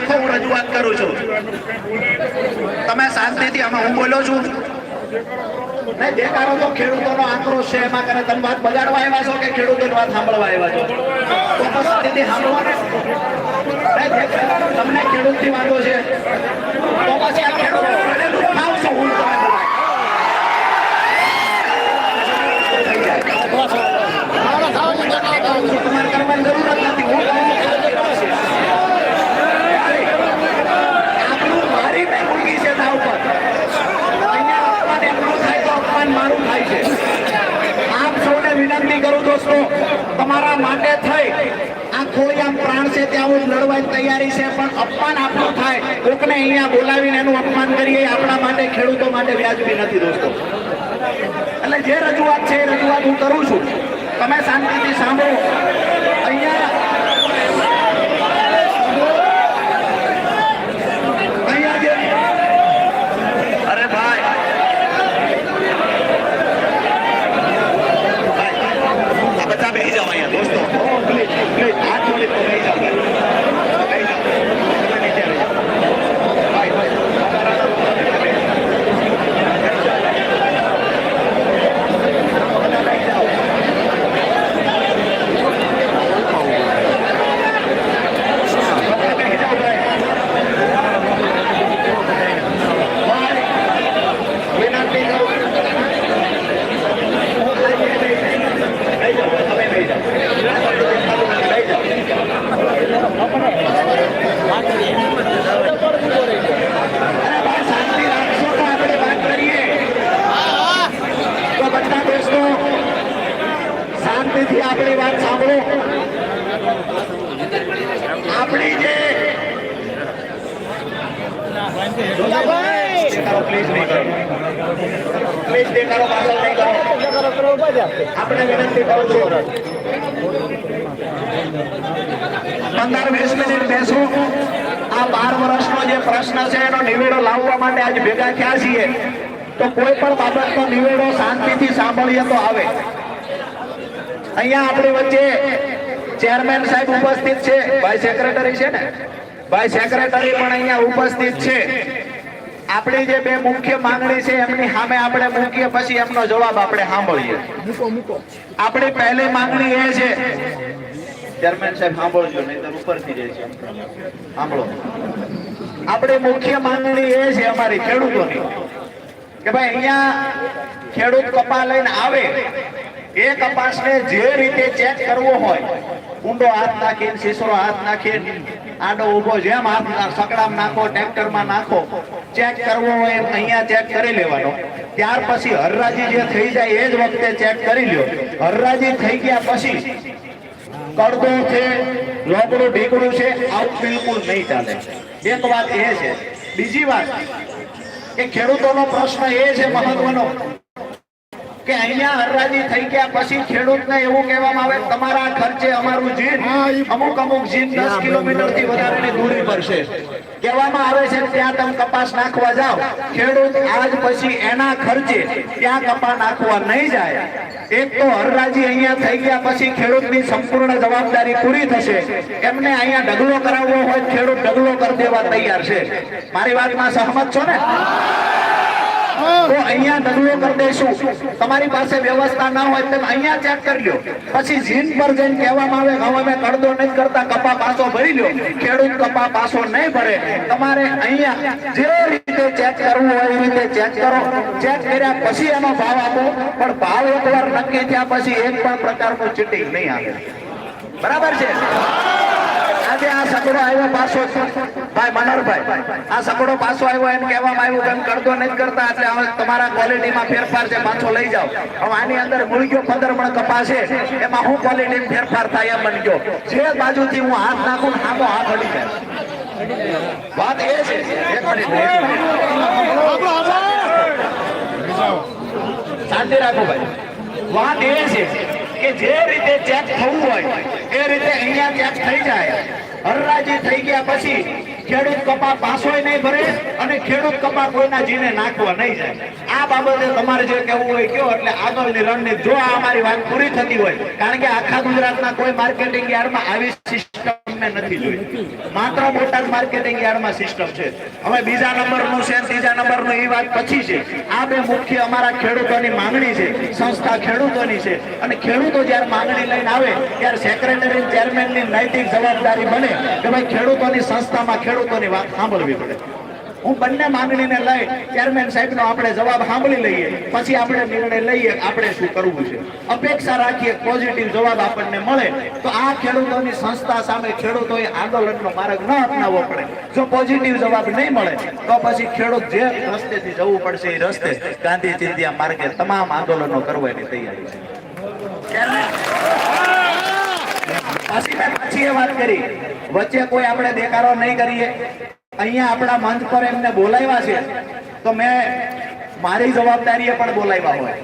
રાખો હું રજૂઆત કરું છું. તમે શાંતિથી આમાં હું બોલો છું? નહીં દેખાડો તો ખેડૂતોનો આક્રોશ છે એમાં કરે તમે વાત બગાડવા આવ્યા છો કે ખેડૂતોની વાત સાંભળવા આવ્યા છો? તો શાંતિથી તમને ખેડૂતની વાતો છે. તો પછી આ ખેડૂતો રડેલું હું તમે બોલાય. તમારે કરવાની જરૂર જ નથી હું કહું છું. આપણું મારી મેં મૂકી છે તા ઉપર અહીંયા અપમાન એમનું થાય તો અપમાન મારું થાય છે આપ સૌને વિનંતી કરું દોસ્તો તમારા માટે થઈ. આ ખોડિયામ પ્રાણ છે ત્યાં હું લડવાની તૈયારી છે, પણ અપમાન આપણું થાય. કોકને અહીંયા બોલાવીને એનું અપમાન કરીએ, આપણા માટે, ખેડૂતો માટે વ્યાજબી નથી દોસ્તો. એટલે જે રજૂઆત છે એ રજૂઆત હું કરું છું. તમે શાંતિથી સાંભળો. અહીંયા જે અરે ભાઈ આ બધા બેસી જાઓ અહીંયા દોસ્તો પ્લીઝ પ્લીઝ હાથ જોડી તો બેસી જાઓ બેસી જાઓ તમે નીચે આવી જાઓ ભાઈ ભાઈ બેસી જાઓ ભાઈ વિનંતી કરું લઈ જાઓ તમે લઈ જાઓ લઈ જાઓ અરે ભાઈ શાંતિ રાખશો તો આપણે વાત કરીએ તો બધા દોસ્તો શાંતિથી આપણી વાત સાંભળો આપણી જે દેખાડો પ્લીઝ નહીં કરો પ્લીઝ દેખાડો, પાછળ નહીં કરો. આપણે વિનંતી કરું છું. પંદર, વીસ મિનિટ બેસું. આ બાર વર્ષનો જે પ્રશ્ન છે, એનો નિવેડો લાવવા માટે આજ ભેગા થયા છીએ. તો કોઈ પણ બાબતનો નિવેડો શાંતિથી સાંભળીએ તો આવે. અહીંયા આપણી વચ્ચે ચેરમેન સાહેબ ઉપસ્થિત છે ભાઈ સેક્રેટરી છે ને? ભાઈ સેક્રેટરી પણ અહીંયા ઉપસ્થિત છે. આપણી જે બે મુખ્ય માંગણી છે એમની સામે આપણે મૂકીએ પછી એમનો જવાબ આપણે સાંભળીએ. આપણી પહેલી માંગણી એ છે. ચેરમેન સાહેબ સાંભળજો નહીં ઉપરથી જાય છે. સાંભળો. આપણી મુખ્ય માંગણી એ છે અમારી ખેડૂતોની કે ભાઈ અહીંયા ખેડૂત કપા લઈને આવે એ કપાસને જે રીતે ચેક કરવો હોય ઊંડો હાથ નાખીને, શીશરો હાથ નાખીને, આડો ઊભો જેમ હાથ સકડામાં નાખો, ટ્રેક્ટરમાં નાખો ચેક કરવો હોય અહીંયા ચેક કરી લેવાનો. ત્યાર પછી હરરાજી જે થઈ જાય એ જ વખતે ચેક કરી લ્યો. હરરાજી થઈ ગયા પછી કડદો છે, લોબડું ઢીકડું છે, આવું બિલકુલ નહીં ચાલે. એક વાત એ છે. બીજી વાત કે ખેડૂતોનો પ્રશ્ન એ છે મહત્વનો કે અહીંયા હરરાજી થઈ ગયા પછી ખેડૂતને એવું કહેવામાં આવે તમારા ખર્ચે અમારું જીન અમુક અમુક જીન દસ કિલોમીટરથી વધારે દૂરી પર છે કહેવામાં આવે છે ત્યાં તમે કપાસ નાખવા જાઓ. ખેડૂત આજ પછી એના ખર્ચે ત્યાં કપા નાખવા નહીં જાય. એક તો હરરાજી અહીંયા થઈ ગયા પછી ખેડૂતની સંપૂર્ણ જવાબદારી પૂરી થશે. એમને અહીંયા ઢગલો કરાવવો હોય ખેડૂત ઢગલો કરી દેવા તૈયાર છે. મારી વાતમાં સહમત છો ને? તો અહીંયા ઢગલો કરી દઈશું. તમારી પાસે વ્યવસ્થા ના હોય તમે અહીંયા ચેક કરી લો પછી જીન પર જઈને કહેવામાં આવે હવે અમે કરદો નહીં કરતા, કપા પાસો ભરી લો ખેડૂત કપા પાસો નહીં ભરે. તમારે અહીંયા જે રીતે ચેક કરવું હોય એ રીતે ચેક કરો. ચેક કર્યા પછી એનો ભાવ આપો. પણ ભાવ એકવાર નક્કી થયા પછી એક પણ પ્રકારનું ચીટિંગ નહીં આવે. બરાબર છે? આજે આ સગડો આવ્યો પાછો. ભાઈ, મનોહરભાઈ, આ સગડો પાછો આવ્યો એમ કહેવામાં આવ્યું એમ કરતો નથી કરતા, એટલે હવે તમારા ક્વોલિટીમાં ફેરફાર છે, પાછો લઈ જાઓ. હવે આની અંદર મૂળગ્યો પંદર મણ કપાશે એમાં હું ક્વોલિટી ફેરફાર થાય એમ બની ગયો. જે બાજુથી હું હાથ નાખું ને હાથ અડી જાય. વાત એ છે, એક મિનિટ. શાંતિ રાખો ભાઈ. વાત એ છે કે જે રીતે ચેક થવું હોય, એ રીતે અહીંયા ચેક થઈ જાય. હરરાજી થઈ ગયા પછી ખેડૂત કપા પાછોય નહીં ભરે અને ખેડૂત કપા કોઈના જીને નાખવા નહીં જાય. આ બાબતે તમારે જે કહેવું હોય કયો, એટલે આગળની રણનીતિ જો આ અમારી વાત પૂરી થતી હોય, કારણ કે આખા ગુજરાતના કોઈ માર્કેટિંગ યાર્ડમાં આવી સિસ્ટમ નથી જોઈ. માત્ર બોટાદ માર્કેટિંગ યાર્ડમાં સિસ્ટમ છે. હવે બીજા નંબરનું છે, ત્રીજા નંબરનું એ વાત પછી છે. આ બે મુખ્ય અમારા ખેડૂતોની માંગણી છે, સંસ્થા ખેડૂતોની છે. અને ખેડૂતો જ્યારે માંગણી લઈને આવે, ત્યારે સેક્રેટરી ચેરમેનની નૈતિક જવાબદારી બને કે ભાઈ ખેડૂતોની સંસ્થામાં ખેડૂતોની વાત સાંભળવી પડે. હું બંને માંગણીને લઈ ચેરમેન સાહેબનો આપણે જવાબ સાંભળી લઈએ. પછી આપણે નિર્ણય લઈએ આપણે શું કરવું છે. અપેક્ષા રાખીએ પોઝિટિવ જવાબ આપણને મળે તો આ ખેડૂતોની સંસ્થા સામે ખેડૂતોએ આંદોલનનો માર્ગ ન અપનાવવો પડે. જો પોઝિટિવ જવાબ નહીં મળે તો પછી ખેડૂત જે રસ્તેથી જવું પડશે એ રસ્તે ગાંધી ચિંધ્યા માર્ગે તમામ આંદોલનો કરવાની તૈયારી છે. પાછી મેં પાછી એ વાત કરી. વચ્ચે કોઈ આપણે દેખાડો નહીં કરીએ. અહીંયા આપણા મંચ પર એમને બોલાવ્યા છે. તો મેં મારી જવાબદારીએ પણ બોલાવ્યા હોય.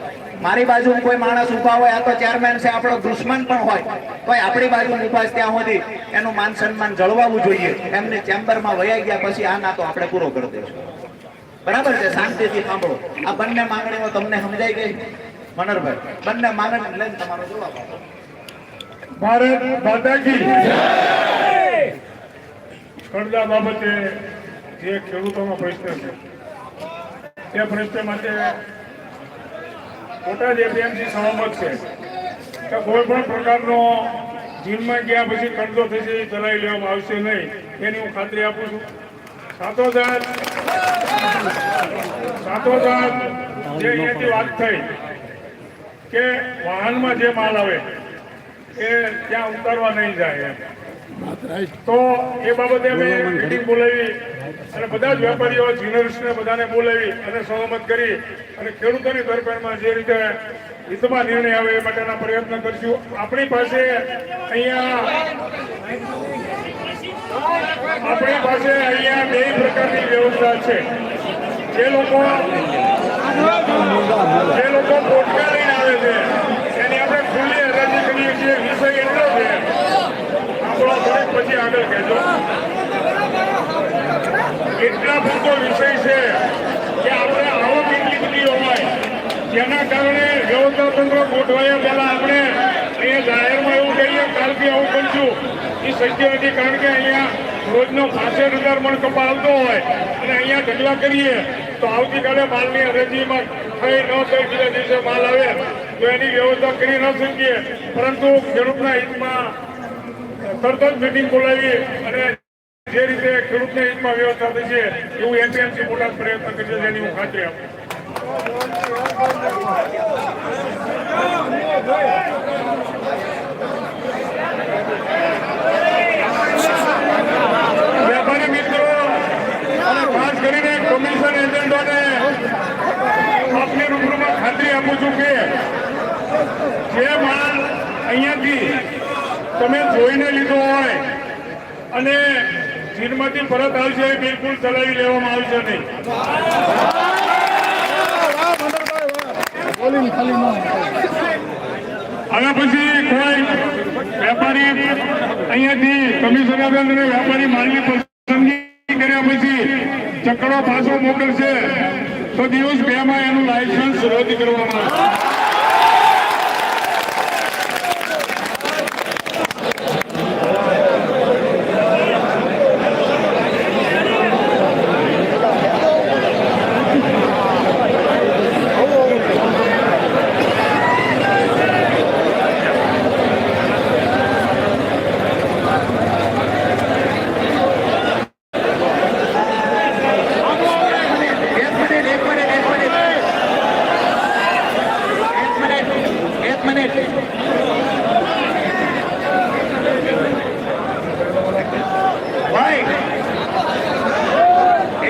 મારી બાજુ કોઈ માણસ ઊભા હોય, આ તો ચેરમેન છે, આપણો દુશ્મન પણ હોય. તો આપણી બાજુ ઊભા ત્યાં સુધી એનું માન સન્માન જળવાવું જોઈએ. એમને ચેમ્બરમાં વયા ગયા પછી આ ના તો આપણે પૂરો કરી દઈશું. બરાબર છે? શાંતિથી સાંભળો. આ બંને માંગણીઓ તમને સમજાઈ ગઈ? મનરભાઈ બંને માંગણી લઈને તમારો જવાબ ભારત માતા કરદા બાબતે જે ખેડૂતોનો પ્રશ્ન છે, તે પ્રશ્ન માટે બોટાદ એપીએમસી સહમત છે, કે કોઈ પણ પ્રકારનો જીમમાં ગયા પછી કરજો થશે એ ચલાવી લેવામાં આવશે નહીં, એની હું ખાતરી આપું છું સાથોસાથ સાથોસાથ જે અહીંયાથી વાત થઈ, કે વાહનમાં જે માલ આવે, એ ત્યાં ઉતારવા નહીં જાય એમ. તો એ બાબતે અમે મિટિંગ બોલાવી અને બધા જ વેપારીઓ જીનર્સને બધાને બોલાવી અને સહમત કરી અને ખેડૂતોની દરબારમાં જે રીતે હિતમાં નિર્ણય આવે એ માટેના પ્રયત્ન કરશું. આપણી પાસે અહીંયા આપણી પાસે અહીંયા બે પ્રકારની વ્યવસ્થા છે. જે લોકો જે લોકો પોટકા લઈને આવે છે એની આપણે ખુલ્લી હરાજી કરીએ છીએ વિષય એટલો છે આપણો થોડીક પછી પૂરતો વિષય છે કે આપણે આવક એટલી બધી હોય, જેના કારણે વ્યવસ્થા તંત્ર ગોઠવાયા પહેલા આપણે એ જાહેરમાં એવું કહીએ, કાલથી આવું બનશું. એ શક્ય નથી, કારણ કે અહીંયા રોજનો પાસઠ હજાર મણ કપા આવતો હોય અને અહીંયા ઢગલા કરીએ, તો આવતીકાલે માલની હરાજીમાં થઈ ન થઈ બીજા દિવસે માલ આવે, તો એની વ્યવસ્થા કરી ન શકીએ. પરંતુ ખેડૂતના હિતમાં તરત જ મિટિંગ બોલાવી અને જે રીતે ખેડૂતને હિતમાં વ્યવસ્થા થશે, એવું એમપીએમસી મોટા પ્રયત્ન કરશે, જેની હું ખાતરી આપું વેપારી મિત્રો અને ખાસ કરીને કમિશન એજન્ટોને આપની રૂબરૂમાં ખાતરી આપું છું કે જે માલ અહીંયાથી તમે જોઈને લીધો હોય અને ચીનમાંથી પરત આવશે એ બિલકુલ ચલાવી લેવામાં આવશે નહીં. હવે પછી કોઈ વેપારી અહીંયાથી કમિશનર અને વેપારી માલની પસંદગી કર્યા પછી ચકડો પાછો મોકલશે. તો દિવસ બે માં એનું લાયસન્સ રદ કરવામાં આવશે એક મિનિટ એક મિનિટ એક મિનિટ એક મિનિટ એક મિનિટ ભાઈ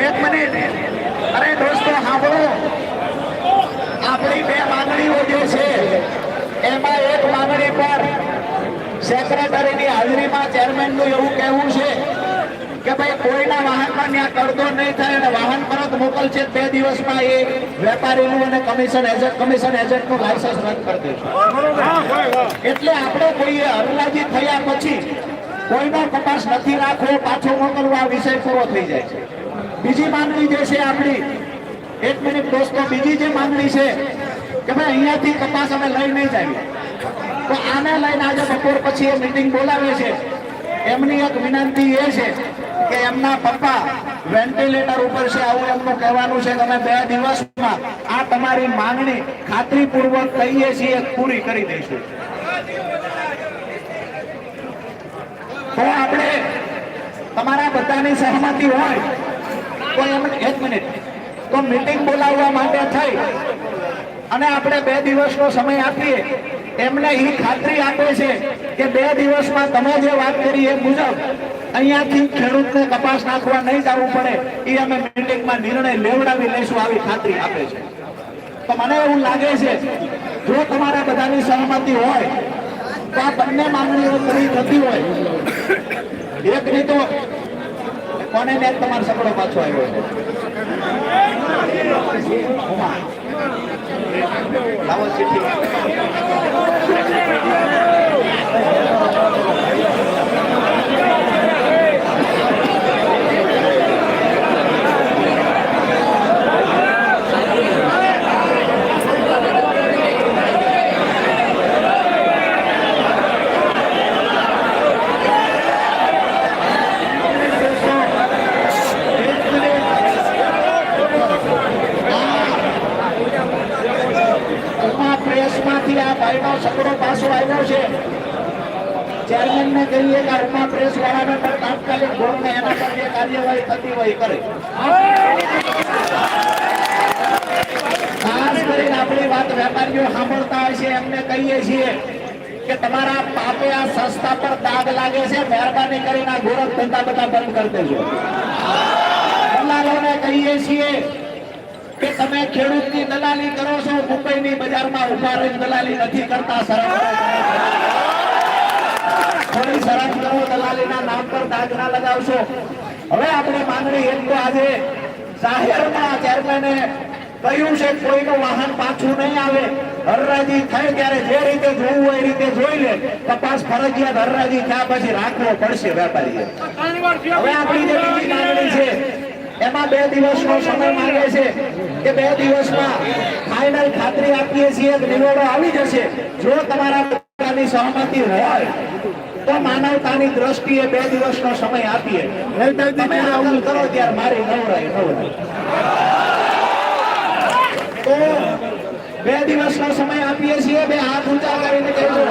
એક મિનિટ અરે દોસ્તો સાંભળો આપણી બે માંગણીઓ જે છે એમાં એક માંગણી પર સેક્રેટરીની હાજરીમાં ચેરમેનનું એવું કહેવું છે કે ભાઈ વાહનમાં ત્યાં કરદો નહીં થાય અને વાહન પરત મોકલશે બે દિવસમાં એ વેપારીનું અને કમિશન એજન્ટ કમિશન એજન્ટનું લાયસન્સ રદ કરી દેશે. એટલે આપણે કોઈએ હરલાજી થયા પછી કોઈનો કપાસ નથી રાખવો, પાછો મોકલવો વિષય પૂરો થઈ જાય છે. બીજી માંગણી જે છે આપણી, એક મિનિટ દોસ્તો, બીજી જે માંગણી છે કે ભાઈ અહીંયાથી કપાસ અમે લઈ નહીં જઈએ. તો આને લઈને આજે બપોર પછી એ મિટિંગ બોલાવે છે એમની એક વિનંતી એ છે કે એમના પપ્પા વેન્ટિલેટર ઉપર છે, આવું એમનું કહેવાનું છે તમે બે દિવસમાં આ તમારી માંગણી ખાતરીપૂર્વક કહીએ છીએ, પૂરી કરી દઈશું. તો આપણે તમારા બધાની સહમતિ હોય, તો એમ, એક મિનિટ. તો મીટિંગ બોલાવવા માટે થઈ. અને આપણે બે દિવસનો સમય આપીએ. એમને એ ખાતરી આપે છે કે બે દિવસમાં તમે જે વાત કરી એ મુજબ અહીંયાથી ખેડૂતને કપાસ નાખવા નહીં જવું પડે, એ અમે મિટિંગમાં નિર્ણય લેવડાવી લઈશું આવી ખાતરી આપે છે. તો મને એવું લાગે છે, જો તમારા બધાની સહમતિ હોય, તો આ બંને માંગણીઓ પૂરી થતી હોય. એક રીતો કોને ને તમારો સપડો પાછો આવ્યો છે? That કહીએ કે આ પ્રેસ વાળાને પણ તાત્કાલિક ધોરણે એના પર જે કાર્યવાહી થતી હોય કરે. ખાસ કરીને આપણી વાત વેપારીઓ સાંભળતા હોય છે, એમને કહીએ છીએ કે તમારા પાપે આ સંસ્થા પર દાગ લાગે છે, મહેરબાની કરીને આ ગોરખ ધંધા બધા બંધ કરી દેજો. દલાલોને કહીએ છીએ કે તમે ખેડૂતની દલાલી કરો છો, મુંબઈની બજારમાં ઊભા રહીને દલાલી નથી કરતા શરમ કરો. સરસ દલાલીના નામ પર દાગ ના લગાવશો. હવે આપણે માંગણી એક તો આજે જાહેરમાં ચેરમેને કહ્યું છે કોઈનું વાહન પાછું નહીં આવે. હરરાજી થાય ત્યારે જે રીતે જોવું એ રીતે જોઈ લે. તપાસ ફરજિયાત હરરાજી થયા પછી રાખવો પડશે વેપારીએ. હવે આપણી જે બીજી માંગણી છે, એમાં બે દિવસનો સમય માંગે છે કે બે દિવસમાં ફાઇનલ ખાતરી આપીએ છીએ નિવેડો આવી જશે. જો તમારા બધાની સહમતિ હોય તો માનવતાની દ્રષ્ટિએ બે દિવસનો સમય આપીએ. તમે આવું કરો ત્યારે મારી નવરાય નવરાય તો બે દિવસનો સમય આપીએ છીએ બે હાથ ઊંચા કરીને કહેજો